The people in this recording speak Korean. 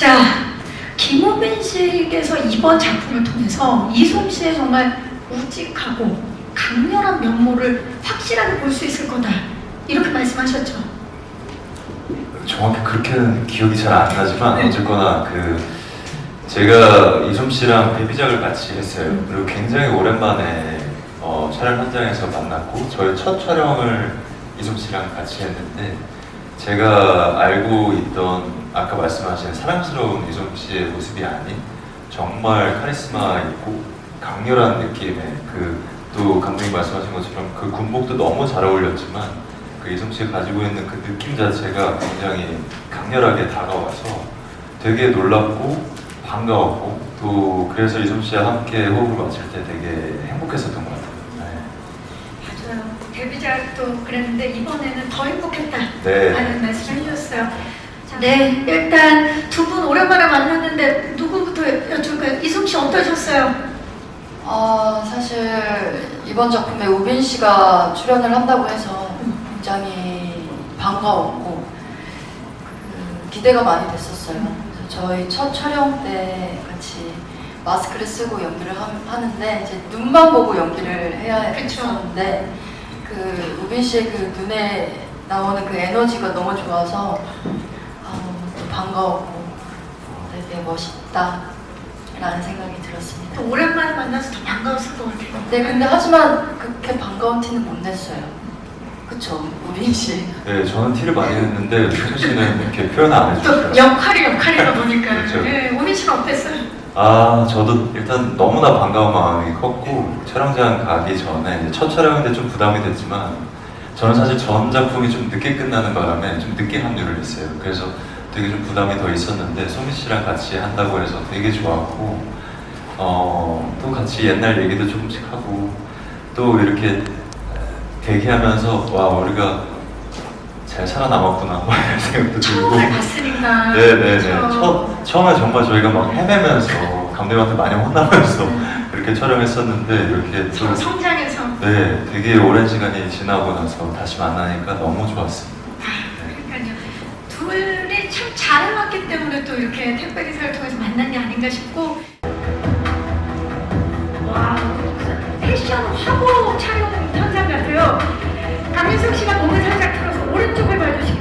자, 김호빈 씨께서 이번 작품을 통해서 이솜 씨의 정말 우직하고 강렬한 면모를 확실하게 볼 수 있을 거다. 이렇게 말씀하셨죠. 정확히 그렇게는 기억이 잘 안 나지만 네. 어쨌거나 그 제가 이솜 씨랑 데뷔작을 같이 했어요. 그리고 굉장히 오랜만에 어, 촬영 현장에서 만났고 저희 첫 촬영을 이솜 씨랑 같이 했는데 제가 알고 있던 아까 말씀하신 사랑스러운 이솜 씨의 모습이 아닌 정말 카리스마 있고 강렬한 느낌의 그 또 감독님 말씀하신 것처럼 그 군복도 너무 잘 어울렸지만 그 이솜 씨가 가지고 있는 그 느낌 자체가 굉장히 강렬하게 다가와서 되게 놀랍고 반가웠고 또 그래서 이솜 씨와 함께 호흡을 맞출 때 되게 행복했었던 것 같아요. 맞아요. 데뷔작도 그랬는데 이번에는 더. 네. 라는 말씀을 해주셨어요. 네, 일단 두 분 오랜만에 만났는데 누구부터 여쭐까요? 이솜 씨 어떠셨어요? 아 사실 이번 작품에 우빈 씨가 출연을 한다고 해서 굉장히 반가웠고 그 기대가 많이 됐었어요. 그래서 저희 첫 촬영 때 같이 마스크를 쓰고 연기를 하, 는데 이제 눈만 보고 연기를 해야. 했었는데 그 우빈 씨의 그 눈에 나오는 그 에너지가 너무 좋아서 아, 또 반가웠고 되게 멋있다라는 생각이 들었습니다. 또 오랜만에 만나서 더 반가웠을 것 같아요. 네, 근데 하지만 그렇게 반가운 티는 못 냈어요. 그쵸, 우빈 씨. 네, 저는 티를 많이 냈는데 효준 씨는 이렇게 표현을 안 또 해주시더라고요. 역할이 역할이다 보니까. 그렇죠. 네, 오민 씨는 어땠어요? 아, 저도 일단 너무나 반가운 마음이 컸고 촬영장 가기 전에 이제 첫 촬영인데 좀 부담이 됐지만 저는 사실 전 작품이 좀 늦게 끝나는 바람에 좀 늦게 합류를 했어요. 그래서 되게 좀 부담이 더 있었는데 소미 씨랑 같이 한다고 해서 되게 좋았고 어, 또 같이 옛날 얘기도 조금씩 하고 또 이렇게 대기하면서 와 우리가 잘 살아남았구나 뭐 이런 생각도 들고 처음을 봤으니까. 네네네. 처, 처음에 정말 저희가 막 헤매면서 감독님한테 많이 혼나면서 이렇게 촬영했었는데 이렇게 저또 성장해서. 네, 되게 오랜 시간이 지나고 나서 다시 만나니까 너무 좋았습니다. 그러니까요. 둘이 참잘 맞기 때문에 또 이렇게 택배 기사를 통해서 만난 게 아닌가 싶고. 와, 패션 화보 촬영 현장 같아요. 강민석 씨가 몸을 살짝 틀어서 오른쪽을 바랍니다.